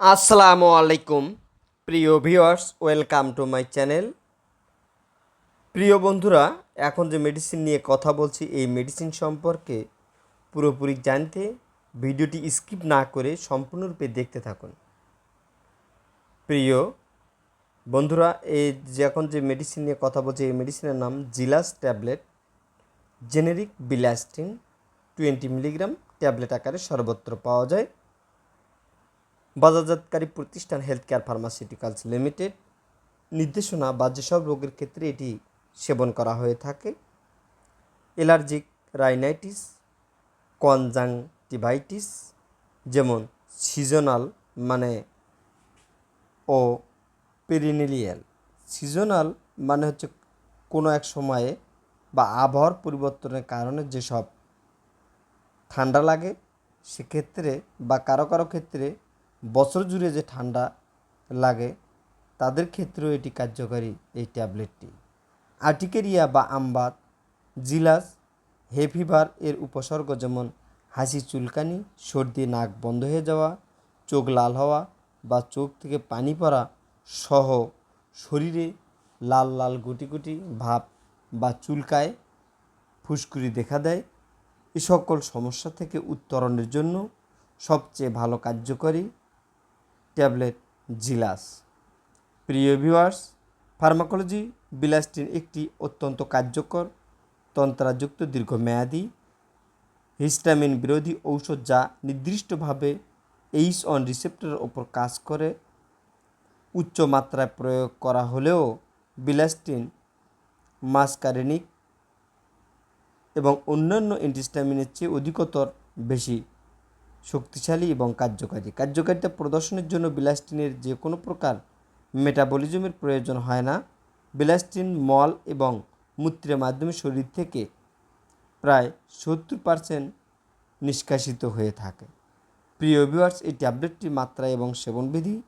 আসসালামু আলাইকুম। প্রিয় viewers, welcome to my channel. প্রিয় বন্ধুরা, এখন যে মেডিসিন নিয়ে কথা বলছি, এই মেডিসিন সম্পর্কে পুরোপুরি জানতে ভিডিওটি স্কিপ না করে সম্পূর্ণরূপে দেখতে থাকুন। প্রিয় বন্ধুরা, এই যে এখন যে মেডিসিন নিয়ে কথা বলছি, এই মেডিসিনের নাম Zilas tablet. Generic bilastine twenty milligram tablet আকারে সর্বত্র পাওয়া যায়। বাজারজাতকারী প্রতিষ্ঠান হেলথ কেয়ার ফার্মাসিউটিক্যালস লিমিটেড নির্দেশনা বা যেসব রোগের ক্ষেত্রে এটি সেবন করা হয়ে থাকে অ্যালার্জিক রাইনাইটিস কনজাংটিভাইটিস যেমন সিজনাল মানে ও পেরিনিলিয়াল সিজনাল মানে হচ্ছে কোনো এক সময়ে বা আবহাওয়ার পরিবর্তনের কারণে যেসব ঠান্ডা লাগে, সেক্ষেত্রে বা কারও কারও ক্ষেত্রে বছর জুড়ে যে ঠান্ডা লাগে, তাদের ক্ষেত্রেও এটি কার্যকারী এই ট্যাবলেটটি। আর্টিকেরিয়া বা আমবাত জিলাস, হে ফিভার এর উপসর্গ যেমন হাসি, চুলকানি, সর্দি, নাক বন্ধ হয়ে যাওয়া, চোখ লাল হওয়া বা চোখ থেকে পানি পড়া সহ শরীরে লাল লাল গুটি গুটি ভাব বা চুলকায়, ফুসকুড়ি দেখা দেয়। এ সকল সমস্যা থেকে উত্তরণের জন্য সবচেয়ে ভালো কার্যকরী ট্যাবলেট জিলাস। প্রিয় ভিউয়ার্স, ফার্মাকোলজি বিলাস্টিন একটি অত্যন্ত কার্যকর, তন্ত্রাযুক্ত, দীর্ঘমেয়াদী, হিস্টামিন বিরোধী ঔষধ যা নির্দিষ্টভাবে এইচ অন রিসেপ্টরের ওপর কাজ করে। উচ্চ মাত্রায় প্রয়োগ করা হলেও বিলাস্টিন, মাসকারেনিক এবং অন্যান্য অ্যান্টিস্টামিনের চেয়ে অধিকতর বেশি। শক্তিশালী এবং কার্যকারী। কার্যকারিতা প্রদর্শনের জন্য বিলাস্টিনের যে কোনো প্রকার মেটাবলিজমের প্রয়োজন হয় না। বিলাস্টিন মল এবং মূত্রের মাধ্যমে শরীর থেকে প্রায় সত্তর পার্সেন্ট নিষ্কাশিত হয়ে থাকে। প্রিয় ভিউয়ার্স এই ট্যাবলেটটির মাত্রা এবং সেবনবিধি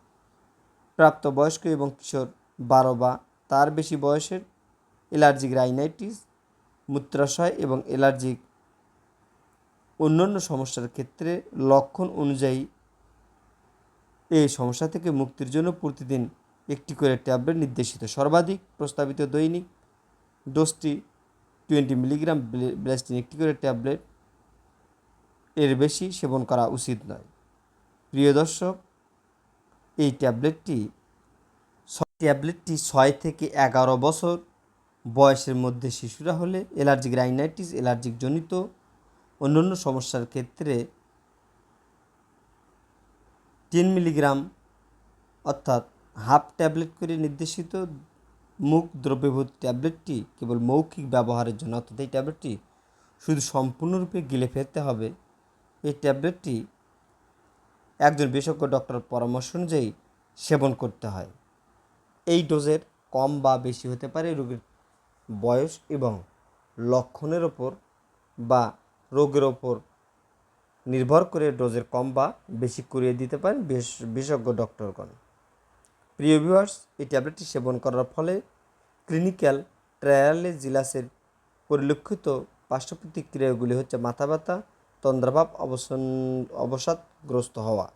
প্রাপ্তবয়স্ক এবং কিশোর বারো বা তার বেশি বয়সের অ্যালার্জিক রাইনাইটিস, মূত্রাশয় এবং অ্যালার্জিক অন্যান্য সমস্যার ক্ষেত্রে লক্ষণ অনুযায়ী এই সমস্যা থেকে মুক্তির জন্য প্রতিদিন একটি করে ট্যাবলেট নির্দেশিত। সর্বাধিক প্রস্তাবিত দৈনিক ডোজটি টোয়েন্টি মিলিগ্রাম ব্লাস্টিন একটি করে ট্যাবলেট এর বেশি সেবন করা উচিত নয়। প্রিয় দর্শক, এই ট্যাবলেটটি ট্যাবলেটটি ছয় থেকে এগারো বছর বয়সের মধ্যে শিশুরা হলে অ্যালার্জিক রাইনাইটিস, অ্যালার্জিক জনিত অন্যান্য সমস্যার ক্ষেত্রে টেন মিলিগ্রাম অর্থাৎ হাফ ট্যাবলেট করে নির্দেশিত মুখ দ্রব্যভূত ট্যাবলেটটি কেবল মৌখিক ব্যবহারের জন্য, অর্থাৎ এই ট্যাবলেটটি শুধু সম্পূর্ণরূপে গিলে ফেলতে হবে। এই ট্যাবলেটটি একজন বিশেষজ্ঞ ডক্টরের পরামর্শ অনুযায়ী সেবন করতে হয়। এই ডোজের কম বা বেশি হতে পারে রোগীর বয়স এবং লক্ষণের ওপর বা রোগের ওপর নির্ভর করে ডোজের কম বা বেশি করিয়ে দিতে পারেন বিশেষ- বিশেষজ্ঞ ডক্টরগণ। প্রিয় ভিউয়ার্স এই ট্যাবলেটটি সেবন করার ফলে ক্লিনিক্যাল ট্রায়ালে জিলাসের পরিলক্ষিত পার্শ্ব প্রতিক্রিয়াগুলি হচ্ছে মাথা ব্যথা, তন্দ্রাভাব, অবসান, অবসাদগ্রস্ত হওয়া।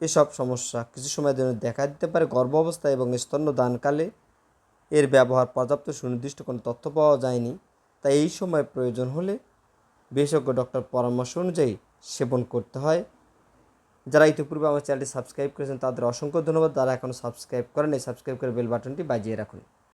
এসব সমস্যা কিছু সময়ের জন্য দেখা দিতে পারে গর্ভ অবস্থায় এবং স্তন্যদানকালে। এর ব্যবহার পর্যাপ্ত সুনির্দিষ্ট কোনো তথ্য পাওয়া যায়নি, তাই এই সময় প্রয়োজন হলে বিশেষজ্ঞ ডক্টর পরামর্শ অনুযায়ী সেবন করতে হয়। যারা ইতিপূর্বে আমার চ্যানেলটি সাবস্ক্রাইব করেছেন, তাদের অসংখ্য ধন্যবাদ। তারা এখনও সাবস্ক্রাইব করেন এই সাবস্ক্রাইব করে বেল বাটনটি বাজিয়ে রাখুন।